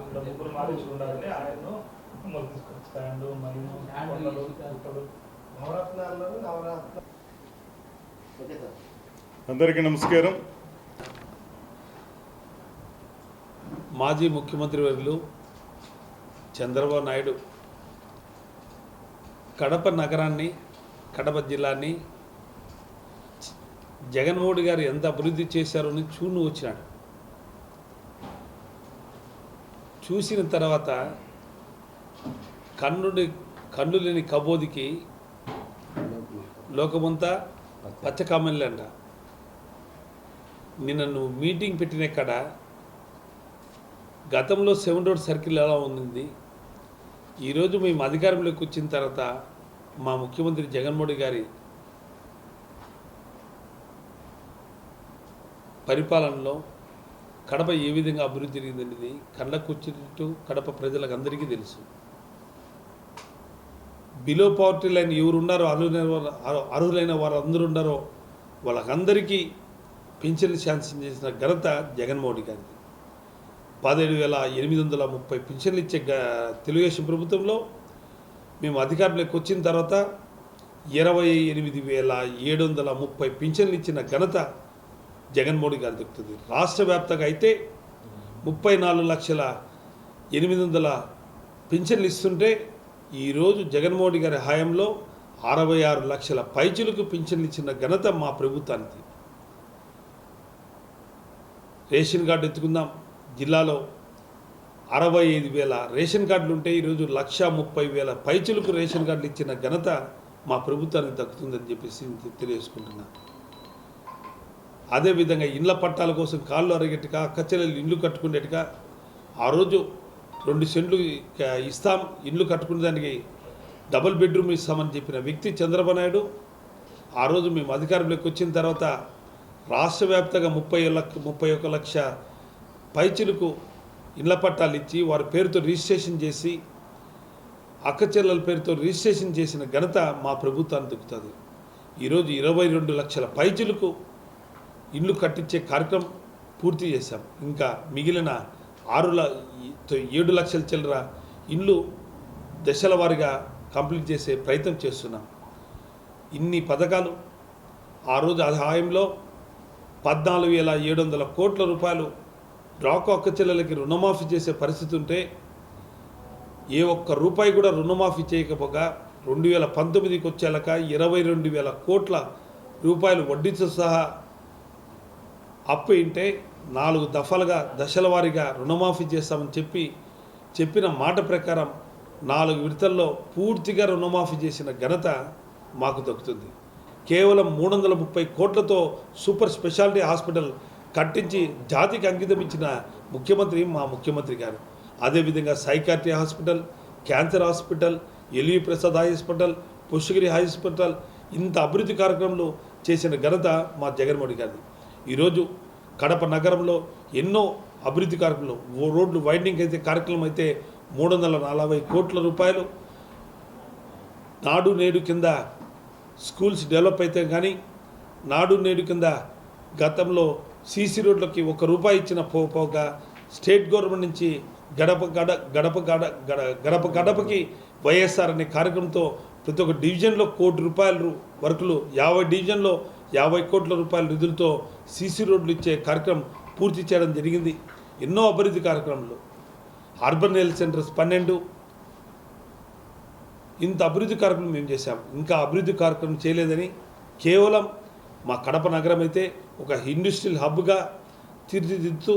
ఇక్కడ ముగ్గురు మారించులు ఉండాలని ఆయన్ను మొదలు తీసుకొచ్చి స్టాండ్ మరియు కొండలు గుట్టలు నవరత్నాల్లో నవరత్న ఓకే సార్. అందరికీ నమస్కారం. మాజీ ముఖ్యమంత్రి వర్యులు చంద్రబాబు నాయుడు కడప నగరాన్ని కడప జిల్లాని జగన్మోహన్ గారు ఎంత అభివృద్ధి చేశారో అని చూను వచ్చినాడు. చూసిన తర్వాత కన్నుడి కన్ను లేని కబోదికి లోకమంతా పచ్చకామల్లంట. నిన్న నువ్వు మీటింగ్ పెట్టిన ఎక్కడ గతంలో సెవెన్ రోడ్ సర్కిల్ ఎలా ఉంది ఈరోజు మేము అధికారంలోకి వచ్చిన తర్వాత మా ముఖ్యమంత్రి జగన్మోహన్ గారి పరిపాలనలో కడప ఏ విధంగా అభివృద్ధి జరిగిందనేది కళ్ళకు కడప ప్రజలకు అందరికీ తెలుసు. బిలో పవర్టీ లైన్ ఎవరున్నారో అర్హులైన వారు అర్హులైన వారు అందరూ ఉన్నారో వాళ్ళకందరికీ పింఛన్ శాంక్షన్ చేసిన ఘనత జగన్మోహన్ గారిది. పదిహేడు వేల ఎనిమిది వందల ముప్పై పింఛన్లు ఇచ్చే గ- తెలుగుదేశం ప్రభుత్వంలో మేము అధికారంలోకి వచ్చిన తర్వాత ఇరవై ఎనిమిది వేల ఏడు వందల ముప్పై పింఛన్లు ఇచ్చిన ఘనత జగన్మోహన్ గారు దక్కుతుంది రాష్ట్ర వ్యాప్తంగా అయితే ముప్పై నాలుగు లక్షల ఎనిమిది వందల పింఛన్లు ఇస్తుంటే ఈరోజు జగన్మోహన్ గారి హయాంలో అరవై ఆరు లక్షల పైచులకు పింఛన్లు ఇచ్చిన ఘనత మా ప్రభుత్వానికి. రేషన్ కార్డు ఎత్తుకుందాం. జిల్లాలో అరవై ఐదు వేల రేషన్ కార్డులు ఉంటే ఈరోజు లక్ష ముప్పై వేల పైచులకు రేషన్ కార్డులు ఇచ్చిన ఘనత మా ప్రభుత్వానికి దక్కుతుందని చెప్పేసి తెలియజేసుకుంటున్నాను. అదేవిధంగా ఇండ్ల పట్టాల కోసం కాళ్ళు అరగట్టుగా అక్కచెల్లెలు ఇండ్లు కట్టుకునేట్టుగా ఆ రోజు రెండు సెంట్లు ఇస్తాం ఇండ్లు కట్టుకునే దానికి డబుల్ బెడ్రూమ్ ఇస్తామని చెప్పిన వ్యక్తి చంద్రబాబు నాయుడు ఆ రోజు మేము అధికారంలోకి వచ్చిన తర్వాత రాష్ట్ర వ్యాప్తంగా ముప్పై లక్ష ముప్పై ఒక లక్ష పైచిలకు ఇళ్ళ పట్టాలు ఇచ్చి వారి పేరుతో రిజిస్ట్రేషన్ చేసి అక్క చెల్లెల పేరుతో రిజిస్ట్రేషన్ చేసిన ఘనత మా ప్రభుత్వానికి దక్కుతుంది. ఈరోజు ఇరవై రెండు లక్షల పైచులకు ఇల్లు కట్టించే కార్యక్రమం పూర్తి చేశాం. ఇంకా మిగిలిన ఆరు ఏడు లక్షల చిల్లర ఇల్లు దశల వారీగా కంప్లీట్ చేసే ప్రయత్నం చేస్తున్నాం. ఇన్ని పథకాలు ఆ రోజు ఆదాయంలో పద్నాలుగు వేల ఏడు వందల కోట్ల రూపాయలు డ్రాకో అక్క చెల్లెలకి రుణమాఫీ చేసే పరిస్థితి ఉంటే ఏ ఒక్క రూపాయి కూడా రుణమాఫీ చేయకపోగా రెండు వేల పంతొమ్మిదికి వచ్చేలాక ఇరవై రెండు వేల కోట్ల రూపాయలు వడ్డీతో సహా అప్పు ఇంటే నాలుగు దఫలుగా దశల వారీగా రుణమాఫీ చేస్తామని చెప్పి చెప్పిన మాట ప్రకారం నాలుగు విడతల్లో పూర్తిగా రుణమాఫీ చేసిన ఘనత మాకు దక్కుతుంది. కేవలం మూడు వందల ముప్పై కోట్లతో సూపర్ స్పెషాలిటీ హాస్పిటల్ కట్టించి జాతికి అంకితం ఇచ్చిన ముఖ్యమంత్రి మా ముఖ్యమంత్రి గారు. అదేవిధంగా psychiatry hospital cancer hospital L V Prasad hospital Pushpagiri hospital ఇంత అభివృద్ధి కార్యక్రమాలు చేసిన ఘనత మా జగన్మోహన్ గారిది. ఈరోజు కడప నగరంలో ఎన్నో అభివృద్ధి కార్యక్రమాలు ఓ రోడ్లు వైడింగ్ అయితే కార్యక్రమం అయితే మూడు వందల నలభై కోట్ల రూపాయలు. నాడు నేడు కింద స్కూల్స్ డెవలప్ అయితే కానీ నాడు నేడు కింద గతంలో సీసీ రోడ్లకి ఒక రూపాయి ఇచ్చిన పో పోగా స్టేట్ గవర్నమెంట్ నుంచి గడప గడ గడప గడ గడ గడప గడపకి వైఎస్ఆర్ అనే కార్యక్రమంతో ప్రతి ఒక్క డివిజన్లో కోటి రూపాయలు వర్కులు యాభై డివిజన్లో యాభై కోట్ల రూపాయల నిధులతో సీసీ రోడ్లు ఇచ్చే కార్యక్రమం పూర్తి చేయడం జరిగింది. ఎన్నో అభివృద్ధి కార్యక్రమాలు. అర్బన్ హెల్త్ సెంటర్స్ పన్నెండు. ఇంత అభివృద్ధి కార్యక్రమం మేము చేశాం. ఇంకా అభివృద్ధి కార్యక్రమం చేయలేదని కేవలం మా కడప నగరం అయితే ఒక ఇండస్ట్రియల్ హబ్గా తీర్చిదిద్దుతూ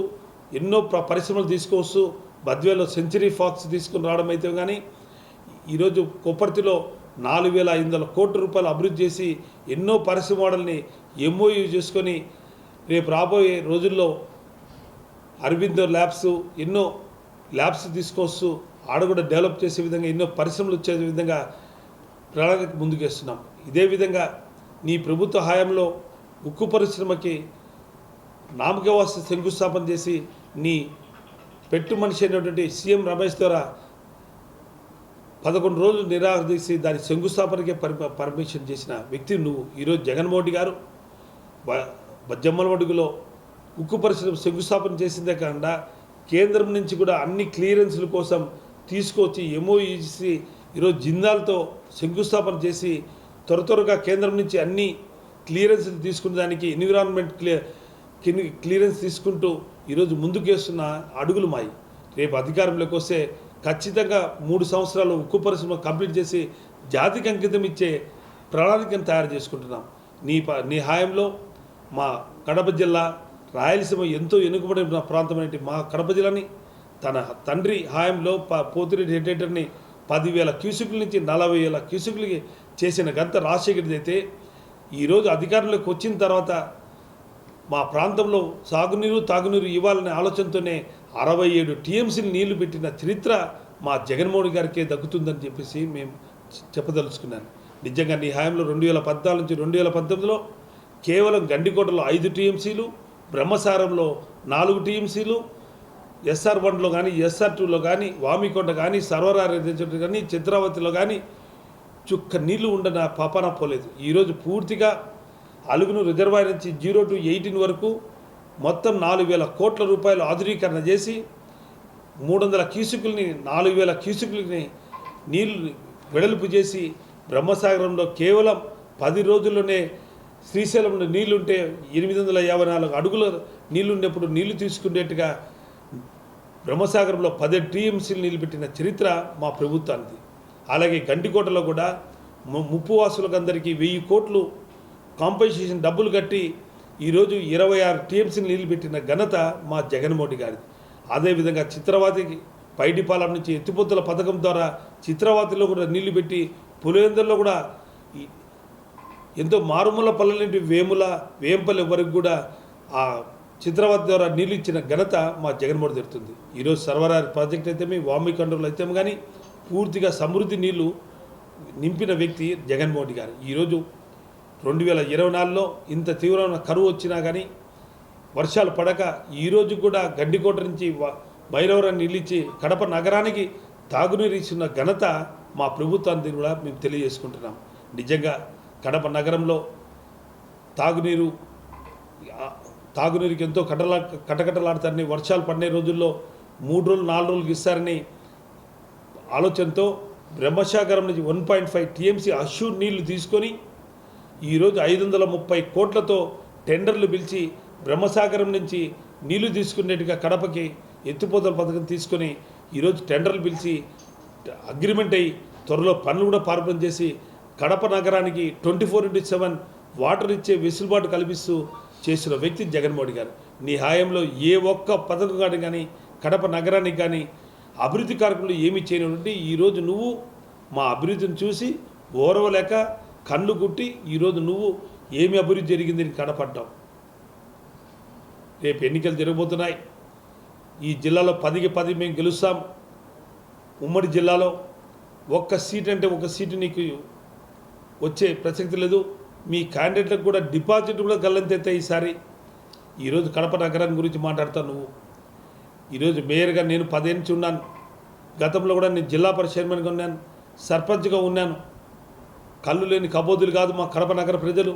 ఎన్నో పరిశ్రమలు తీసుకొస్తూ బద్వేలో సెంచరీ ఫాక్స్ తీసుకుని రావడం అయితే కానీ ఈరోజు కొప్పర్తిలో నాలుగు వేల ఐదు వందల కోట్ల రూపాయలు అభివృద్ధి చేసి ఎన్నో పరిశ్రమ మోడల్ని ఎంఓయూ చేసుకొని రేపు రాబోయే రోజుల్లో అరవిందో ల్యాబ్స్ ఎన్నో ల్యాబ్స్ తీసుకొస్తూ ఆడ కూడా డెవలప్ చేసే విధంగా ఎన్నో పరిశ్రమలు వచ్చే విధంగా ప్రణాళిక ముందుకేస్తున్నాం ఇదే విధంగా నీ ప్రభుత్వ హయాంలో ఉక్కు పరిశ్రమకి నామకవాస శంకుస్థాపన చేసి నీ పెట్టు మనిషి అయినటువంటి సీఎం రమేష్ ద్వారా పదకొండు రోజులు నిరాదీసి దాని శంకుస్థాపనకే పరి పర్మిషన్ చేసిన వ్యక్తి నువ్వు ఈరోజు జగన్మోహన్ గారు. బ- బజ్జమ్మల మడుగులో ఉక్కు పరిశ్రమ శంకుస్థాపన చేసిందే కాకుండా కేంద్రం నుంచి కూడా అన్ని క్లియరెన్స్ల కోసం తీసుకొచ్చి ఎంఓఈసి ఈరోజు జిందాల్తో శంకుస్థాపన చేసి త్వర త్వరగా కేంద్రం నుంచి అన్ని క్లియరెన్స్లు తీసుకున్న దానికి ఎన్విరాన్మెంట్ క్లియర్ క్లియరెన్స్ తీసుకుంటూ ఈరోజు ముందుకేస్తున్న అడుగులు మాయి. రేపు అధికారంలోకి వస్తే ఖచ్చితంగా మూడు సంవత్సరాలు ఉక్కు పరిశ్రమ కంప్లీట్ చేసి జాతికి అంకితం ఇచ్చే ప్రణాళికను తయారు చేసుకుంటున్నాం. నీ ప నీ హాయంలో మా కడప జిల్లా రాయలసీమ ఎంతో వెనుకబడిన ప్రాంతమైన మా కడప జిల్లాని తన తండ్రి హాయంలో ప పోతిరెడ్డి హెడ్డేటర్ని పదివేల క్యూసిక్ల నుంచి నలభై వేల క్యూసికులకి చేసిన గంత రాజశేఖర్ది అయితే ఈరోజు అధికారంలోకి వచ్చిన తర్వాత మా ప్రాంతంలో సాగునీరు తాగునీరు ఇవ్వాలనే ఆలోచనతోనే అరవై ఏడు టీఎంసీలు నీళ్ళు పెట్టిన చరిత్ర మా జగన్మోహన్ గారికే దక్కుతుందని చెప్పేసి మేము చెప్పదలుచుకున్నాను. నిజంగా నీ హాయంలో రెండు వేల పద్నాలుగు నుంచి రెండు వేల పంతొమ్మిదిలో కేవలం గండికోటలో ఐదు టీఎంసీలు బ్రహ్మసారంలో నాలుగు టీఎంసీలు ఎస్ఆర్ వన్లో కానీ ఎస్ఆర్ టూలో కానీ వామికొండ కానీ సర్వరార కానీ చిత్రావతిలో కానీ చుక్క నీళ్ళు ఉండన పాపాన పోలేదు. ఈరోజు పూర్తిగా అలుగును రిజర్వాయర్ నుంచి జీరో టు ఎయిటీన్ వరకు మొత్తం నాలుగు వేల కోట్ల రూపాయలు ఆధునీకరణ చేసి మూడు వందల క్యూసికుల్ని నాలుగు వేల క్యూసికుల్ని నీళ్ళు వెడల్పు చేసి బ్రహ్మసాగరంలో కేవలం పది రోజుల్లోనే శ్రీశైలంలో నీళ్ళుంటే ఎనిమిది వందల యాభై నాలుగు అడుగుల నీళ్ళుండేప్పుడు నీళ్ళు తీసుకునేట్టుగా బ్రహ్మసాగరంలో పది టీఎంసీలు నిలబెట్టిన చరిత్ర మా ప్రభుత్వానికి అలాగే గండికోటలో కూడా ము- ముప్పు వాసులకు అందరికీ వెయ్యి కోట్లు కాంపెన్సేషన్ డబ్బులు కట్టి ఈరోజు ఇరవై ఆరు టీఎంసీని నిలబెట్టిన ఘనత మా జగన్మోహన్ గారిది. అదేవిధంగా చిత్రవాతికి పైడిపాలెం నుంచి ఎత్తిపోతుల పథకం ద్వారా చిత్రవాతిలో కూడా నీళ్ళు పెట్టి పులివెందుల్లో కూడా ఎంతో మారుమూల పల్లెలంటి వేముల వేంపల్లి వరకు కూడా ఆ చిత్రవతి ద్వారా నీళ్ళు ఇచ్చిన ఘనత మా జగన్మోహన్ జరుగుతుంది ఈరోజు సర్వరారి ప్రాజెక్ట్ అయితే వామి కంట్రోల్ అయితే కానీ పూర్తిగా సమృద్ధి నీళ్ళు నింపిన వ్యక్తి జగన్మోహన్ గారు. ఈరోజు రెండు వేల ఇరవై నాలుగులో ఇంత తీవ్రమైన కరువు వచ్చినా కానీ వర్షాలు పడక ఈరోజు కూడా గడ్డికోట నుంచి వ- భైరవరం నిలిచి కడప నగరానికి తాగునీరు ఇచ్చిన ఘనత మా ప్రభుత్వానికి కూడా మేము తెలియజేసుకుంటున్నాం. నిజంగా కడప నగరంలో తాగునీరు తాగునీరుకి ఎంతో కటలా కటకటలాడతారని వర్షాలు పడే రోజుల్లో మూడు రోజులు నాలుగు రోజులకి ఇస్తారని ఆలోచనతో బ్రహ్మసాగరం నుంచి వన్ పాయింట్ ఫైవ్ టీఎంసీ అశు నీళ్ళు తీసుకొని ఈరోజు ఐదు వందల ముప్పై కోట్లతో టెండర్లు పిలిచి బ్రహ్మసాగరం నుంచి నీళ్ళు తీసుకునేట్టుగా కడపకి ఎత్తిపోతల పథకం తీసుకొని ఈరోజు టెండర్లు పిలిచి అగ్రిమెంట్ అయ్యి త్వరలో పనులు కూడా పార్పణం చేసి కడప నగరానికి twenty four into seven water ఇచ్చే వెసులుబాటు కల్పిస్తూ చేసిన వ్యక్తి జగన్మోహన్ గారు. నీ హాయంలో ఏ ఒక్క పథకం కానీ కానీ కడప నగరానికి కానీ అభివృద్ధి కార్యక్రమంలో ఏమి చేయనటువంటి ఈరోజు నువ్వు మా అభివృద్ధిని చూసి ఓరవలేక కళ్ళు కుట్టి ఈరోజు నువ్వు ఏమి అభివృద్ధి జరిగింది అని కనపడ్డావు. రేపు ఎన్నికలు జరగబోతున్నాయి. ఈ జిల్లాలో పదికి పది మేము గెలుస్తాం. ఉమ్మడి జిల్లాలో ఒక్క సీట్ అంటే ఒక సీటు నీకు వచ్చే ప్రసక్తి లేదు. మీ క్యాండిడేట్లకు కూడా డిపాజిట్ కూడా గల్లంతైతే ఈసారి. ఈరోజు కడప నగరం గురించి మాట్లాడతావు నువ్వు. ఈరోజు మేయర్గా నేను పదేళ్ళ నుంచి ఉన్నాను. గతంలో కూడా నేను జిల్లా పరిషత్ చైర్మన్గా ఉన్నాను. సర్పంచ్గా ఉన్నాను. కళ్ళు లేని కబోదులు కాదు మా కడప నగర ప్రజలు.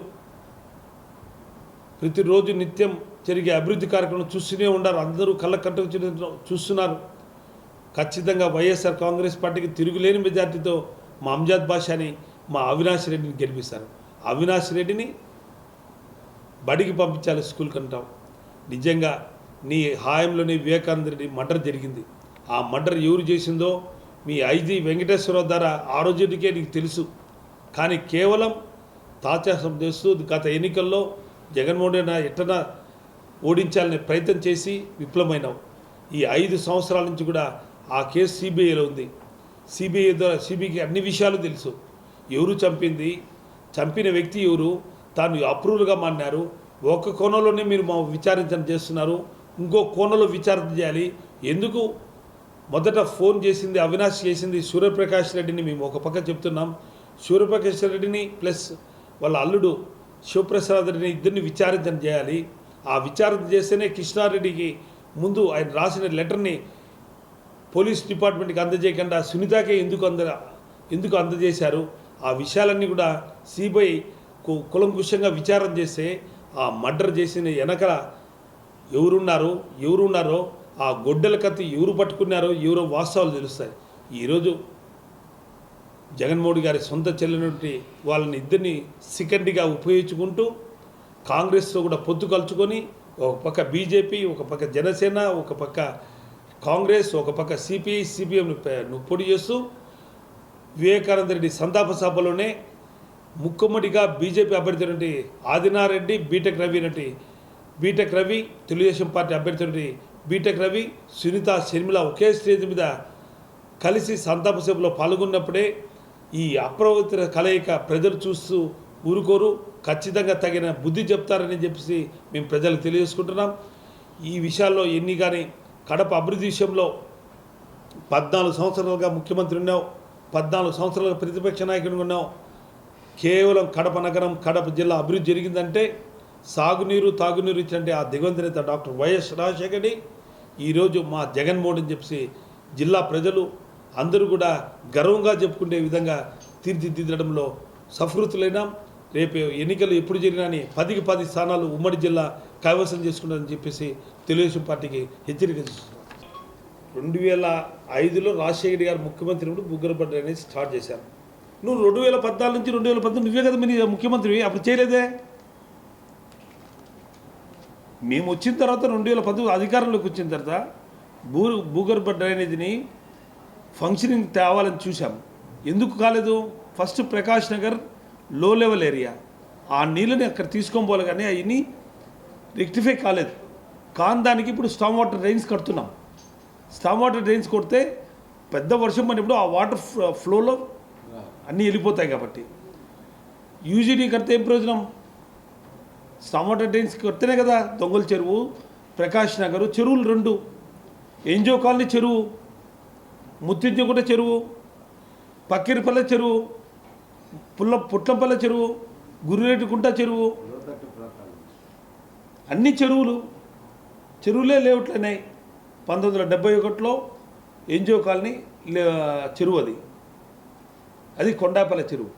ప్రతిరోజు నిత్యం జరిగే అభివృద్ధి కార్యక్రమం చూస్తూనే ఉన్నారు అందరూ కళ్ళ కట్టుకు చూస్తున్నారు. ఖచ్చితంగా వైఎస్ఆర్ కాంగ్రెస్ పార్టీకి తిరుగులేని మెజార్టీతో మా అంజాద్ బాషాని మా అవినాష్ రెడ్డిని గెలిపిస్తారు. అవినాష్ రెడ్డిని బడికి పంపించాలి స్కూల్కి అంటాం నిజంగా నీ హాయంలోని వివేకానంద రెడ్డి మర్డర్ జరిగింది. ఆ మర్డర్ ఎవరు చేసిందో మీ ఐజీ వెంకటేశ్వరరావు ద్వారా ఆ రోజుకే నీకు తెలుసు? కానీ కేవలం తాత్యాసం చేస్తూ గత ఎన్నికల్లో జగన్మోహన్ రెడ్డి ఎట్టన ఓడించాలనే ప్రయత్నం చేసి విఫలమైనావు ఈ ఐదు సంవత్సరాల నుంచి కూడా ఆ కేసు సిబిఐలో ఉంది. సిబిఐ ద్వారా సిబిఐకి అన్ని విషయాలు తెలుసు. ఎవరు చంపింది? చంపిన వ్యక్తి ఎవరు? తాను అప్రూవల్గా మాన్నారు ఒక కోణంలోనే మీరు మా విచారించడం చేస్తున్నారు. ఇంకో కోణంలో విచారణ చేయాలి. ఎందుకు మొదట ఫోన్ చేసింది అవినాష్ చేసింది సూర్యప్రకాష్ రెడ్డిని మేము ఒక పక్క చెప్తున్నాం. సూర్యప్రకాష్ రెడ్డిని ప్లస్ వాళ్ళ అల్లుడు శివప్రసాద్ రెడ్డిని ఇద్దరిని విచారించడం చేయాలి. ఆ విచారణ చేస్తేనే కృష్ణారెడ్డికి ముందు ఆయన రాసిన లెటర్ని పోలీస్ డిపార్ట్మెంట్కి అందజేయకుండా సునీతకే ఎందుకు అంద ఎందుకు అందజేశారు? ఆ విషయాలన్నీ కూడా సిబిఐ కు- కులంకుశంగా విచారణ చేస్తే ఆ మర్డర్ చేసిన వెనకల ఎవరున్నారు? ఎవరున్నారో? ఆ గొడ్డల కత్తి ఎవరు పట్టుకున్నారో? ఎవరో వాస్తవాలు తెలుస్తాయి. ఈరోజు జగన్మోహన్ గారి సొంత చెల్లినటువంటి వాళ్ళని ఇద్దరిని సికండిగా ఉపయోగించుకుంటూ కాంగ్రెస్తో కూడా పొత్తు కలుచుకొని ఒక పక్క బీజేపీ ఒక పక్క జనసేన ఒక పక్క కాంగ్రెస్ ఒక పక్క సిపిఐ సిపిఎంను పొడి చేస్తూ వివేకానంద రెడ్డి సంతాప సభలోనే ముక్కుమ్మడిగా బీజేపీ అభ్యర్థి నుండి ఆదినారెడ్డి బీటెక్ రవి నటి బీటెక్ రవి తెలుగుదేశం పార్టీ అభ్యర్థి బీటెక్ రవి సునీత షర్మిల ఒకే స్టేజ్ మీద కలిసి సంతాప సభలో పాల్గొన్నప్పుడే ఈ అప్రవృత్తి కలయిక ప్రజలు చూస్తూ ఊరుకోరు. ఖచ్చితంగా తగిన బుద్ధి చెప్తారని చెప్పేసి మేము ప్రజలకు తెలియజేసుకుంటున్నాం. ఈ విషయాల్లో ఎన్ని కానీ కడప అభివృద్ధి విషయంలో పద్నాలుగు సంవత్సరాలుగా ముఖ్యమంత్రి ఉన్నావు. పద్నాలుగు సంవత్సరాలుగా ప్రతిపక్ష నాయకుడిగా ఉన్నావు. కేవలం కడప నగరం కడప జిల్లా అభివృద్ధి జరిగిందంటే సాగునీరు తాగునీరు ఇచ్చంటే ఆ దిగవంత నేత డాక్టర్ వైఎస్ రాజశేఖర్ని ఈరోజు మా జగన్మోహన్ అని చెప్పి జిల్లా ప్రజలు అందరూ కూడా గర్వంగా చెప్పుకునే విధంగా తీర్చిదిద్దడంలో సఫృతులైనాం. రేపు ఎన్నికలు ఎప్పుడు జరిగినా అని పదికి పది స్థానాలు ఉమ్మడి జిల్లా కైవసం చేసుకున్నారని చెప్పేసి తెలుగుదేశం పార్టీకి హెచ్చరిక రెండు వేల ఐదులో రాజశేఖర్ గారు ముఖ్యమంత్రి ఉన్నప్పుడు బుగ్గరపడ్డ అనేది స్టార్ట్ చేశారు. నువ్వు రెండు వేల పద్నాలుగు నుంచి రెండు వేల పద్నాలుగు నువ్వే కదా మీరు ముఖ్యమంత్రి అప్పుడు చేయలేదే? మేము వచ్చిన తర్వాత రెండు వేల పంతొమ్మిది అధికారంలోకి వచ్చిన తర్వాత భూ భూగర్భ డ్రైనేజీని ఫంక్షనింగ్ తేవాలని చూసాం ఎందుకు కాలేదు? ఫస్ట్ ప్రకాష్ నగర్లో లెవెల్ ఏరియా ఆ నీళ్ళని అక్కడ తీసుకొని పోవాలి కానీ అవన్నీ రెక్టిఫై కాలేదు. కాని దానికి ఇప్పుడు స్టామ్ వాటర్ డ్రైన్స్ కడుతున్నాం. స్టామ్ వాటర్ డ్రైన్స్ కొడితే పెద్ద వర్షం పడినప్పుడు ఆ వాటర్ ఫ్లోలో అన్నీ వెళ్ళిపోతాయి కాబట్టి. యూజీడీ కడితే ఏం ప్రయోజనం? స్టామ్ వాటర్ డ్రైన్స్ కడితేనే కదా దొంగల చెరువు ప్రకాష్ నగర్ చెరువులు రెండు. ఎంజో కాలనీ చెరువు. ముత్తించగుట్ట చెరువు పక్కిరిపల్లె చెరువు పుల్ల పుట్లంపల్లె చెరువు గుర్రేటికుంట చెరువు. అన్ని చెరువులు చెరువులే లేవుట్లయినాయి పంతొమ్మిది వందల డెబ్బై ఒకటిలో ఎన్జిఓ కాలనీ లే- చెరువు అది. అది కొండాపల్లె చెరువు.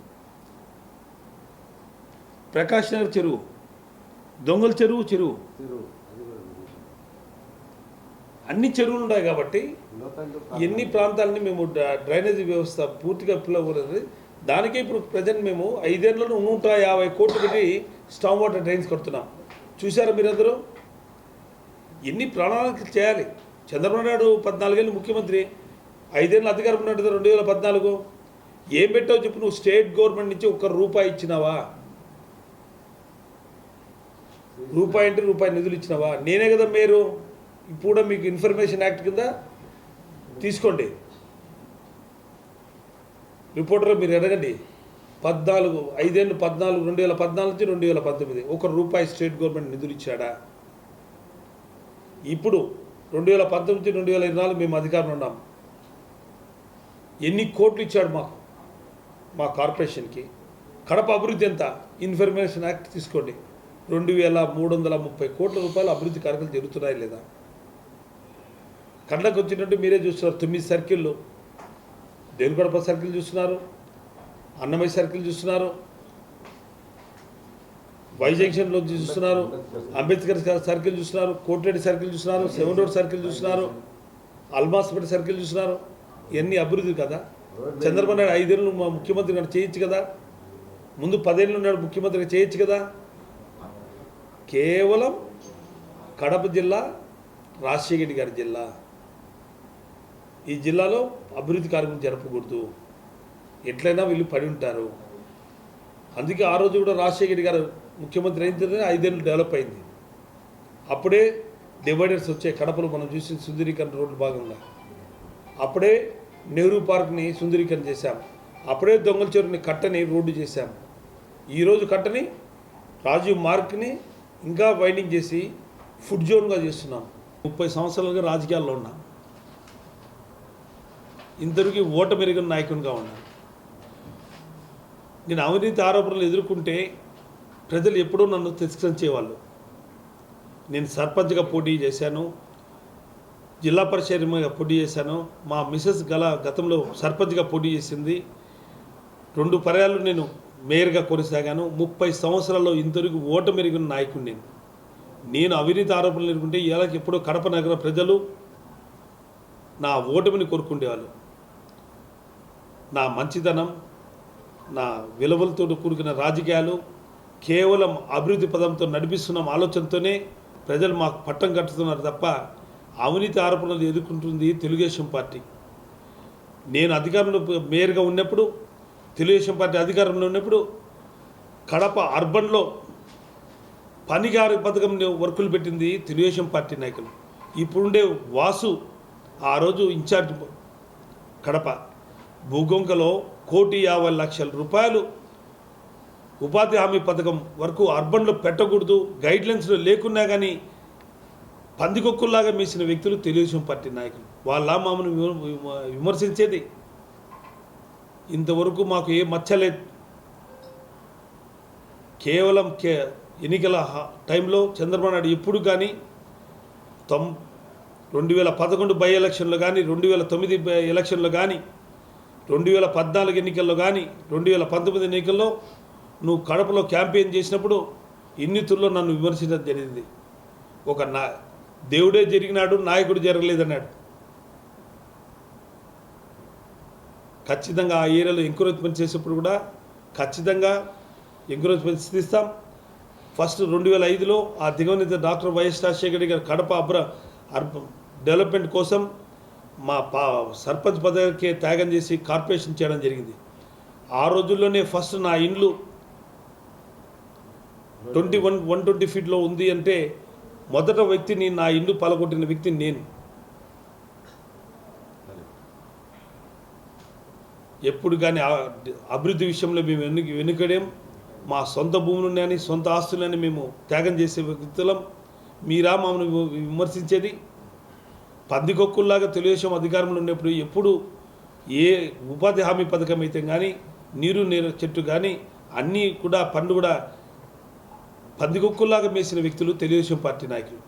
ప్రకాష్ నగర్ చెరువు దొంగల చెరువు. చెరువు చెరువు అది కూడా ఉంది. అన్ని చెరువులు ఉన్నాయి కాబట్టి ఎన్ని ప్రాంతాలని మేము డ్ర- డ్రైనేజీ వ్యవస్థ పూర్తిగా పిల్లవలేదు దానికే ఇప్పుడు ప్రజెంట్ మేము ఐదేళ్ళలో నూట యాభై కోట్లు పెట్టి స్టామ్ వాటర్ డ్రైన్స్ కడుతున్నాం. చూసారా మీరందరూ? ఎన్ని ప్రణాళికలు చేయాలి? చంద్రబాబు నాయుడు పద్నాలుగేళ్ళు ముఖ్యమంత్రి. ఐదేళ్ళు అధికారం ఉన్నట్టు రెండు వేల పద్నాలుగు. ఏం పెట్టావు చెప్పు నువ్వు స్టేట్ గవర్నమెంట్ నుంచి ఒక్క రూపాయి ఇచ్చినావా? రూపాయి అంటే రూపాయి నిధులు ఇచ్చినావా? నేనే కదా మీరు ఇప్పుడు మీకు ఇన్ఫర్మేషన్ యాక్ట్ కింద తీసుకోండి. రిపోర్టర్ మీరు అడగండి. పద్నాలుగు ఐదేళ్ళు పద్నాలుగు రెండు వేల పద్నాలుగు నుంచి రెండు వేల పంతొమ్మిది. ఒక రూపాయి స్టేట్ గవర్నమెంట్ నిధులు ఇచ్చాడా? ఇప్పుడు రెండు వేల పంతొమ్మిది రెండు వేల ఇరవై నాలుగు మేము అధికారంలో ఉన్నాం. ఎన్ని కోట్లు ఇచ్చాడు మాకు? మా కార్పొరేషన్కి. కడప అభివృద్ధి ఎంత? ఇన్ఫర్మేషన్ యాక్ట్ తీసుకోండి. రెండు వేల మూడు వందల ముప్పై కోట్ల రూపాయలు అభివృద్ధి కార్యక్రమాలు జరుగుతున్నాయి లేదా? కళ్ళకు వచ్చినట్టు మీరే చూస్తున్నారు. తొమ్మిది సర్కిళ్ళు. దేవునిగడప సర్కిల్ చూస్తున్నారు? అన్నమయ్య సర్కిల్ చూస్తున్నారు. వై జంక్షన్లో చూస్తున్నారు. అంబేద్కర్ సర్కిల్ చూస్తున్నారు. కోటిరెడ్డి సర్కిల్ చూస్తున్నారు. సెవెన్ రోడ్ సర్కిల్ చూస్తున్నారు. అల్మాస్పేట సర్కిల్ చూస్తున్నారు. ఇవన్నీ అభివృద్ధి కదా? చంద్రబాబు నాయుడు ఐదేళ్ళు మా ముఖ్యమంత్రి గారు చేయొచ్చు కదా? ముందు పదేళ్ళు నాడు ముఖ్యమంత్రిగా చేయొచ్చు కదా? కేవలం కడప జిల్లా రాజశేఖర గారి జిల్లా. ఈ జిల్లాలో అభివృద్ధి కార్యక్రమం జరపకూడదు. ఎట్లయినా వీళ్ళు పడి ఉంటారు. అందుకే ఆ రోజు కూడా రాజశేఖర గారు ముఖ్యమంత్రి అయిన తర్వాత ఐదేళ్ళు డెవలప్ అయింది. అప్పుడే డివైడర్స్ వచ్చాయి కడపలో మనం చూసిన సుందరీకరణ రోడ్డు భాగంగా అప్పుడే నెహ్రూ పార్క్ని సుందరీకరణ చేశాం. అప్పుడే దొంగల చెరువుని కట్టని రోడ్డు చేశాం. ఈరోజు కట్టని రాజీవ్ మార్క్ని ఇంకా వైండింగ్ చేసి ఫుడ్ జోన్గా చేస్తున్నాం. ముప్పై సంవత్సరాలుగా రాజకీయాల్లో ఉన్నాం. ఇంతవరకు ఓటమెరిగిన నాయకునిగా ఉన్నాను. నేను అవినీతి ఆరోపణలు ఎదుర్కొంటే ప్రజలు ఎప్పుడూ నన్ను తిరస్కరించేవాళ్ళు. నేను సర్పంచ్గా పోటీ చేశాను జిల్లా పరిషత్గా పోటీ చేశాను మా మిసెస్ గల గతంలో సర్పంచ్గా పోటీ చేసింది. రెండు పర్యాలు నేను మేయర్గా కొనసాగాను. ముప్పై సంవత్సరాల్లో ఇంతవరకు ఓటమెరిగిన నాయకుడు నేను. నేను అవినీతి ఆరోపణలు ఎదుర్కొంటే ఇలాగ ఎప్పుడో కడప నగర ప్రజలు నా ఓటమిని కోరుకుండేవాళ్ళు. నా మంచిదనం నా విలువలతో కూడుకున్న రాజకీయాలు కేవలం అభివృద్ధి పదంతో నడిపిస్తున్న ఆలోచనతోనే ప్రజలు మాకు పట్టం కట్టుతున్నారు తప్ప అవినీతి ఆరోపణలు ఎదుర్కొంటుంది తెలుగుదేశం పార్టీ. నేను అధికారంలో మేయర్గా ఉన్నప్పుడు తెలుగుదేశం పార్టీ అధికారంలో ఉన్నప్పుడు కడప అర్బన్లో పనిగారి పథకం వర్కులు పెట్టింది తెలుగుదేశం పార్టీ నాయకులు. ఇప్పుడుండే వాసు ఆ రోజు ఇన్ఛార్జ్ కడప. భూగొంకలో కోటి యాభై లక్షల రూపాయలు ఉపాధి హామీ పథకం వరకు అర్బన్లో పెట్టకూడదు గైడ్లైన్స్లో లేకున్నా కానీ పందికొక్కుల్లాగా మీసిన వ్యక్తులు తెలుగుదేశం పార్టీ నాయకులు. వాళ్ళ మామను విమర్శించేది. ఇంతవరకు మాకు ఏ మచ్చలేదు కేవలం కే ఎన్నికల టైంలో చంద్రబాబు నాయుడు ఎప్పుడు కానీ తొం రెండు వేల పదకొండు బై ఎలక్షన్లో కానీ రెండు వేల తొమ్మిది బై ఎలక్షన్లో కానీ రెండు వేల పద్నాలుగు ఎన్నికల్లో కానీ రెండు వేల పంతొమ్మిది ఎన్నికల్లో నువ్వు కడపలో క్యాంపెయిన్ చేసినప్పుడు ఇన్నితుల్లో నన్ను విమర్శించడం జరిగింది. ఒక నా దేవుడే జరిగినాడు నాయకుడు జరగలేదన్నాడు. ఖచ్చితంగా ఆ ఏరియాలో ఎంకరేజ్మెంట్ చేసేప్పుడు కూడా ఖచ్చితంగా ఎంకరేజ్మెంట్ ఇస్తాం ఫస్ట్ రెండు వేల ఐదులో ఆ దిగవనిత డాక్టర్ వైఎస్ రాజశేఖర్ రెడ్డి గారు కడప అబ్ర అర్బ డెవలప్మెంట్ కోసం మా పా సర్పంచ్ పదవికే త్యాగం చేసి కార్పొరేషన్ చేయడం జరిగింది. ఆ రోజుల్లోనే ఫస్ట్ నా ఇండ్లు ట్వంటీ వన్ వన్ ట్వంటీ ఫీట్లో ఉంది అంటే మొదట వ్యక్తిని నా ఇల్లు పలగొట్టిన వ్యక్తిని నేను. ఎప్పుడు కానీ అభివృద్ధి విషయంలో మేము వెనుక వెనుకడేం. మా సొంత భూములు కానీ సొంత ఆస్తులని మేము త్యాగం చేసే వ్యక్తులం. మీరా మమ్మల్ని విమర్శించేది? పందికొక్కుల్లాగా తెలుగుదేశం అధికారంలో ఉన్నప్పుడు ఎప్పుడు ఏ ఉపాధి హామీ పథకం అయితే కానీ నీరు నీరు చెట్టు కానీ అన్నీ కూడా పనులు కూడా పందికొక్కుల్లాగా మేసిన వ్యక్తులు తెలుగుదేశం పార్టీ నాయకులు.